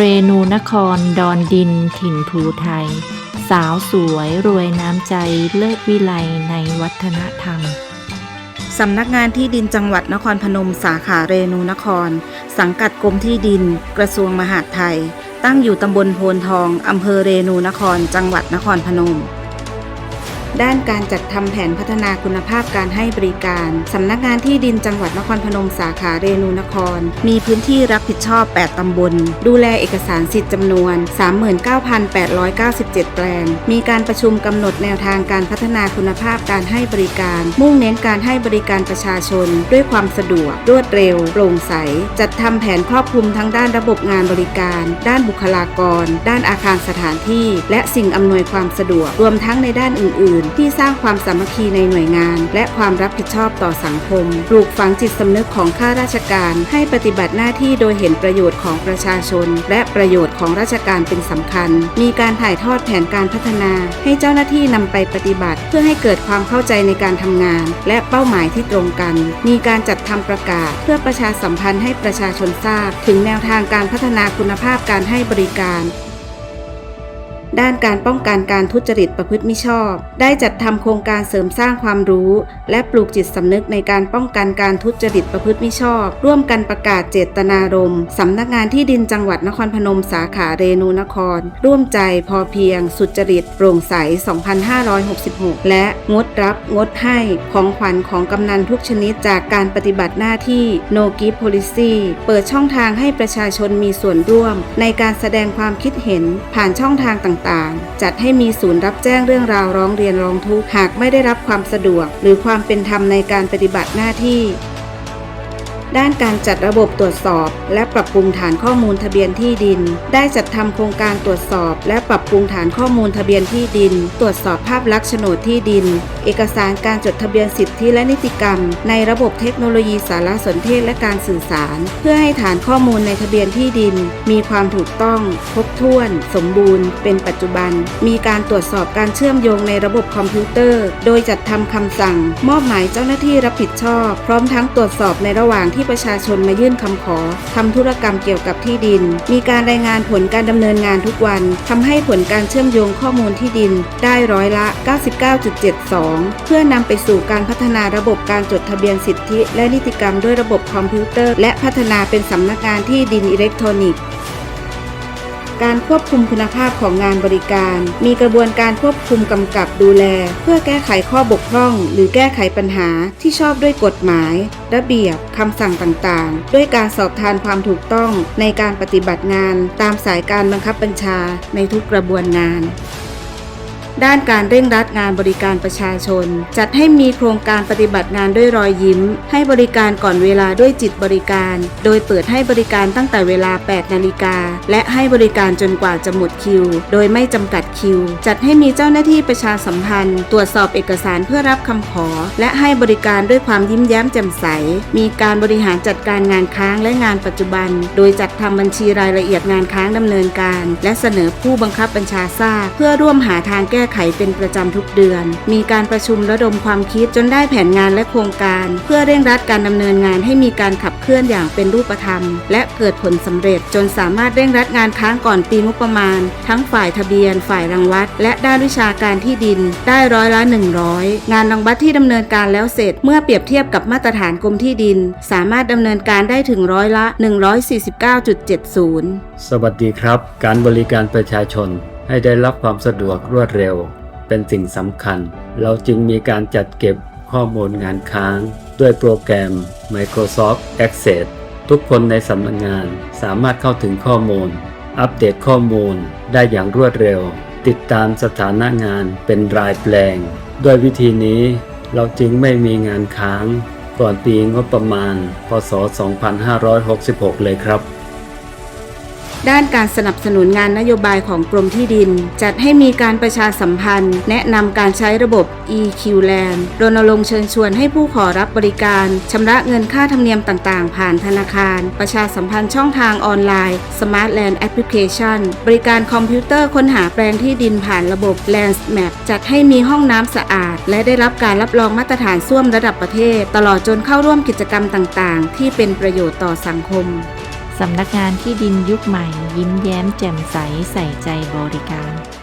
เรนูนครดอนดินถิ่นภูไทย สาวสวยรวยน้ำใจเลิศวิไลในวัฒนธรรม สำนักงานที่ดินจังหวัดนครพนมสาขาเรนูนคร สังกัดกรมที่ดิน กระทรวงมหาดไทย ตั้งอยู่ตำบลโพนทองอำเภอเรนูนคร จังหวัดนครพนม ด้านการจัดทำแผนพัฒนาคุณภาพการให้บริการสำนักงานที่ดินจังหวัดนครพนมสาขาเรนูนคร มีพื้นที่รับผิดชอบ 8 ตำบล ดูแลเอกสารสิทธิ์จำนวน 39,897 แปลง มีการประชุมกำหนดแนวทางการพัฒนาคุณภาพการให้บริการ มุ่งเน้นการให้บริการประชาชน ด้วยความสะดวก รวดเร็ว โปร่งใส จัดทำแผนครอบคลุมทั้งด้านระบบงานบริการ ด้านบุคลากร ด้านอาคารสถานที่ และสิ่งอำนวยความสะดวก รวมทั้งในด้านอื่นๆที่สร้างความสามัคคีในหน่วยงาน และความรับผิดชอบต่อสังคม ปลูกฝังจิตสำนึกของข้าราชการ ให้ปฏิบัติหน้าที่โดยเห็นประโยชน์ของประชาชน และประโยชน์ของราชการเป็นสำคัญ มีการถ่ายทอดแผนการพัฒนา ให้เจ้าหน้าที่นำไปปฏิบัติ เพื่อให้เกิดความเข้าใจในการทำงาน และเป้าหมายที่ตรงกัน มีการจัดทำประกาศ เพื่อประชาสัมพันธ์ให้ประชาชนทราบ ถึงแนวทางการพัฒนาคุณภาพการให้บริการ ด้านการป้องกันการทุจริตประพฤติมิชอบ ได้จัดทำโครงการเสริมสร้างความรู้ และปลูกจิตสำนึกในการป้องกันการทุจริตประพฤติมิชอบ ร่วมกันประกาศเจตนารมณ์สำนักงานที่ดินจังหวัดนครพนมสาขาเรนูนคร ร่วมใจพอเพียง สุจริตโปร่งใส 2566 และงดรับงดให้ของขวัญของกำนันทุกชนิดจากการปฏิบัติหน้าที่ No Gift Policy เปิดช่องทางให้ประชาชนมีส่วนร่วม ในการแสดงความคิดเห็นผ่านช่องทางต่างๆ จัดให้มีศูนย์รับแจ้งเรื่องราวร้องเรียนร้องทุกข์หากไม่ได้รับความสะดวก หรือความเป็นธรรมในการปฏิบัติหน้าที่ ด้านการจัดระบบตรวจสอบ และปรับปรุงฐานข้อมูลทะเบียนที่ดิน ได้จัดทำโครงการตรวจสอบ และปรับปรุงฐานข้อมูลทะเบียนที่ดิน ตรวจสอบภาพลักษณ์โฉนดที่ดิน เอกสารการจดทะเบียนสิทธิและนิติกรรม ในระบบเทคโนโลยีสารสนเทศและการสื่อสาร เพื่อให้ฐานข้อมูลในทะเบียนที่ดิน มีความถูกต้อง ครบถ้วน สมบูรณ์ เป็นปัจจุบัน มีการตรวจสอบการเชื่อมโยงในระบบคอมพิวเตอร์ โดยจัดทำคำสั่ง มอบหมายเจ้าหน้าที่รับผิดชอบ พร้อมทั้งตรวจสอบในระหว่างที่ประชาชนมายื่นคำขอทำธุรกรรมเกี่ยวกับที่ดิน มีการรายงานผลการดำเนินงานทุกวันทำให้ผลการเชื่อมโยงข้อมูลที่ดินได้ร้อยละ 99.72 เพื่อนำไปสู่การพัฒนาระบบการจดทะเบียนสิทธิ และนิติกรรมด้วยระบบคอมพิวเตอร์ และพัฒนาเป็นสำนักงานที่ดินอิเล็กทรอนิกส์ การควบคุมคุณภาพของงานบริการ มีกระบวนการควบคุมกำกับดูแล เพื่อแก้ไขข้อบกพร่อง หรือแก้ไขปัญหาที่ชอบด้วยกฎหมาย ระเบียบคำสั่งต่างๆ ด้วยการสอบทานความถูกต้องในการปฏิบัติงาน ตามสายการบังคับบัญชาในทุกกระบวนงาน ด้านการเร่งรัดงานบริการประชาชน จัดให้มีโครงการปฏิบัติงานด้วยรอยยิ้ม ให้บริการก่อนเวลาด้วยจิตบริการ โดยเปิดให้บริการตั้งแต่เวลา 8 นาฬิกา และให้บริการจนกว่าจะหมดคิว โดยไม่จำกัดคิว จัดให้มีเจ้าหน้าที่ประชาสัมพันธ์ ตรวจสอบเอกสารเพื่อรับคำขอ และให้บริการด้วยความยิ้มแย้มแจ่มใส มีการบริหารจัดการงานค้างและงานปัจจุบัน โดยจัดทำบัญชีรายละเอียดงานค้างดำเนินการ และเสนอผู้บังคับบัญชาทราบเพื่อร่วมหาทางแก้ไขเป็นประจำทุกเดือน มีการประชุมระดมความคิดจนได้แผนงานและโครงการ เพื่อเร่งรัดการดำเนินงานให้มีการขับเคลื่อนอย่างเป็นรูปธรรม และเกิดผลสำเร็จจนสามารถเร่งรัดงานค้างก่อนปีงบประมาณ ทั้งฝ่ายทะเบียน ฝ่ายรังวัด และด้านวิชาการที่ดิน ได้ร้อยละ 100 งานรังวัดที่ดำเนินการแล้วเสร็จ เมื่อเปรียบเทียบกับมาตรฐานกรมที่ดิน สามารถดำเนินการได้ถึงร้อยละ 149.70 สวัสดีครับ การบริการประชาชน ให้ได้รับความสะดวกรวดเร็ว เป็นสิ่งสำคัญ เราจึงมีการจัดเก็บข้อมูลงานค้าง ด้วยโปรแกรม Microsoft Access ทุกคนในสำนักงงานสามารถเข้าถึงข้อมูล อัปเดตข้อมูลได้อย่างรวดเร็ว ติดตามสถานะงานเป็นรายแปลง ด้วยวิธีนี้เราจึงไม่มีงานค้างก่อนปีงบประมาณ พศ 2566 เลยครับ ด้านการสนับสนุนงานนโยบายของกรมที่ดิน จัดให้มีการประชาสัมพันธ์ แนะนำการใช้ระบบ EQLand รณรงค์เชิญชวนให้ผู้ขอรับบริการชำระเงินค่าธรรมเนียมต่างๆ ผ่านธนาคาร ประชาสัมพันธ์ช่องทางออนไลน์ Smart Land Application บริการคอมพิวเตอร์ค้นหาแปลงที่ดินผ่านระบบ Land Map จัดให้มีห้องน้ำสะอาด และได้รับการรับรองมาตรฐานส้วมระดับประเทศ ตลอดจนเข้าร่วมกิจกรรมต่างๆ ที่เป็นประโยชน์ต่อสังคม สำนักงานที่ดินยุคใหม่ ยิ้มแย้มแจ่มใสใส่ใจบริการ